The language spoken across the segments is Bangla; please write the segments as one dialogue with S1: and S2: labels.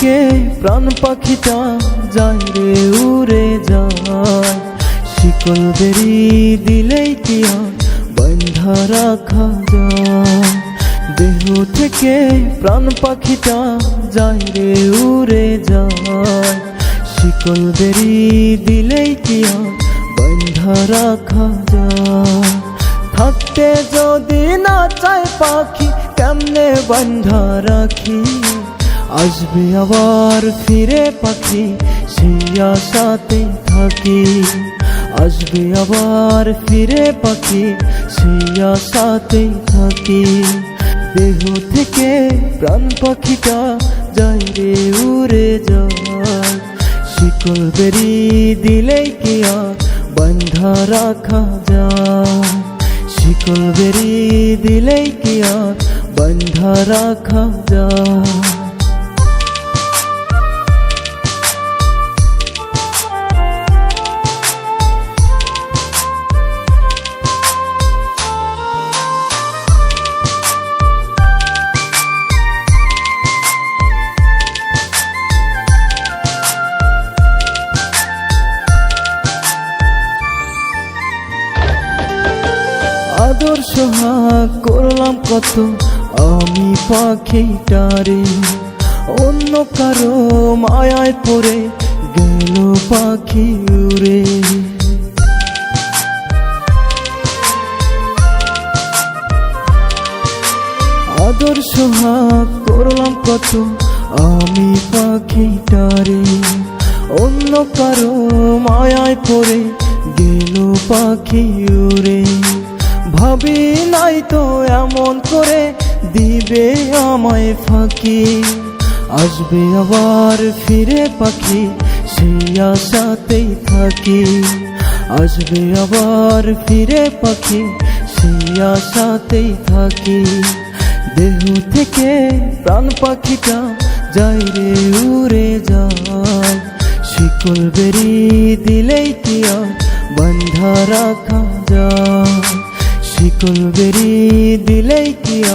S1: থেকে প্রাণ পাখিটা যায় রে, উড়ে যায়। শিকল বেরি দিলেই কি আর বন্ধা রাখা যায়। দেহ থেকে প্রাণ পাখিটা যায় রে, উড়ে যায়। শিকল বেরি দিলেই কি আর বন্ধা রাখা যায়। থাকতে যদি না চায় পাখি, কেমনে বন্ধা রাখি? আসবে আবার ফিরে পাখি, সেই আশাতে থাকি। আসবে আবার ফিরে পাখি, সেই আশাতে থাকি। দেহ থেকে প্রাণ পাখিটা যায় রে, উড়ে যায়। শিকল বেরি দিলেই কি বন্ধা রাখা যায়। শিকল বেরি দিলেই কি বন্ধা রাখা যায়। আদর্শ হাক করলাম কত? আমি পাখিটারে। অন্য কারও মায়ায় পড়ে গেল পাখি উড়ে। আদর্শ হাক করলাম কত? আমি পাখিটারে। অন্য কারও মায়ায় পড়ে গেল পাখি উড়ে। ভাবি নাই তো এমন করে দিবে আমায় ফাঁকি। আসবে আবার ফিরে পাখি, সেই আশাতেই থাকি। আসবে আবার ফিরে পাখি, সেই আশাতেই থাকি। দেহ থেকে প্রাণ পাখিটা যাই রে, উড়ে যায়। শিকল বেরি দিলেই কি বন্ধা রাখা যায়? শিকল বেরি দিলেই কিয়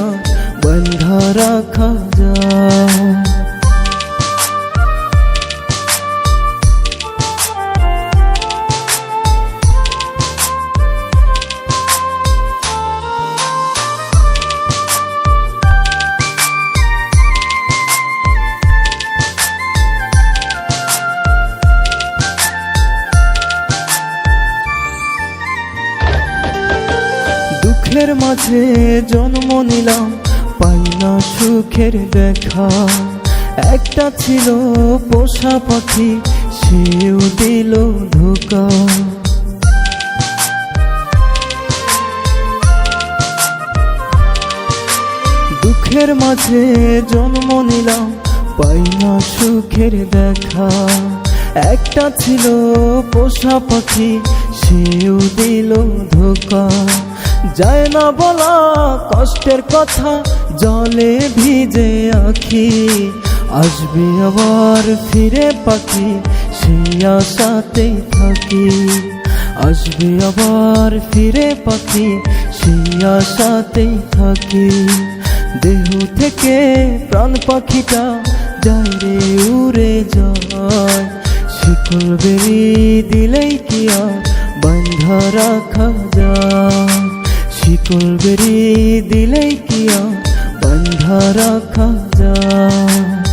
S1: বন্ধ রাখা যায়? দুঃখের মাঝে জন্ম নিলাম পাই না সুখের দেখা। একটা ছিল পোষা পাখি, সেও দিল ধোকা। দুঃখের মাঝে জন্ম নিলাম পাই না সুখের দেখা। একটা ছিল পোষা পাখি, সেও দিল ধোকা। যায় না বলা কষ্টের কথা, জলে ভিজে আখি। আসবে আবার ফিরে পাখি, সেই আশাতেই থাকি। আসবে আবার ফিরে পাখি, সেই আশাতেই থাকি। দেহ থেকে প্রাণ পাখিটা যায় রে, উড়ে যায়। শিকল বেরি দিলেই কি আর বন্ধা রাখা যায়? শিকল বেরি দিলেই কি আর রাখা যায়?